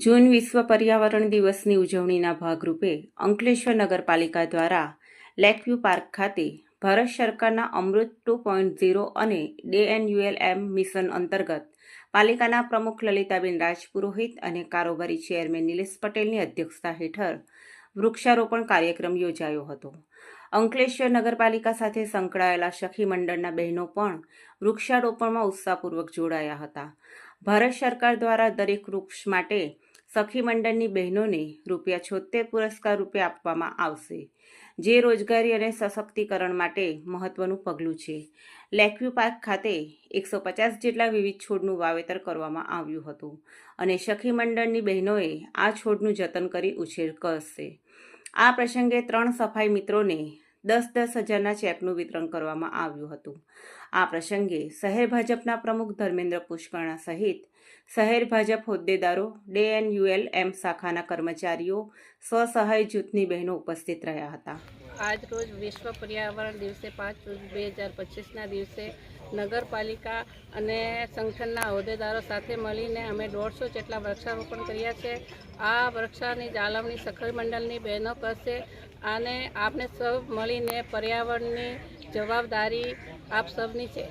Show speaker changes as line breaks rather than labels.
જૂન વિશ્વ પર્યાવરણ દિવસની ઉજવણીના ભાગરૂપે અંકલેશ્વર નગરપાલિકા દ્વારા લેકવ્યૂ પાર્ક ખાતે ભારત સરકારના અમૃત ટુ પોઈન્ટ ઝીરો અને એમ મિશન અંતર્ગત પાલિકાના પ્રમુખ લલિતાબેન રાજપુરોહિત અને કારોબારી ચેરમેન નિલેશ પટેલની અધ્યક્ષતા હેઠળ વૃક્ષારોપણ કાર્યક્રમ યોજાયો હતો. અંકલેશ્વર નગરપાલિકા સાથે સંકળાયેલા સખી મંડળના બહેનો પણ વૃક્ષારોપણમાં ઉત્સાહપૂર્વક જોડાયા હતા. ભારત સરકાર દ્વારા દરેક વૃક્ષ માટે સખી મંડળની બહેનોને રૂપિયા છોતેર પુરસ્કાર રૂપે આપવામાં આવશે, જે રોજગારી અને સશક્તિકરણ માટે મહત્વનું પગલું છે. લેકવ્યુ પાર્ક ખાતે એકસો પચાસ જેટલા વિવિધ છોડનું વાવેતર કરવામાં આવ્યું હતું અને સખી મંડળની બહેનોએ આ છોડનું જતન કરી ઉછેર કરશે. આ પ્રસંગે ત્રણ સફાઈ મિત્રોને દસ દસ હજારના ચેકનું વિતરણ કરવામાં આવ્યું હતું. આ પ્રસંગે શહેર ભાજપના પ્રમુખ ધર્મેન્દ્ર પુષ્કરણા સહિત શહેર ભાજપ હોદ્દેદારો ડેએનયુએલ એમ શાખાના કર્મચારીઓ, સ્વસહાય જૂથની બહેનો ઉપસ્થિત રહ્યા હતા.
આજ રોજ વિશ્વ પર્યાવરણ દિવસે પાંચ જૂન બે હજાર પચીસના દિવસે નગરપાલિકા અને સંગઠનના હોદ્દેદારો સાથે મળીને અમે દોઢસો જેટલા વૃક્ષારોપણ કર્યા છે. આ વૃક્ષાની જાળવણી સખી મંડળની બહેનો કરશે અને આપને સૌ મળીને પર્યાવરણની જવાબદારી આપ સૌની છે.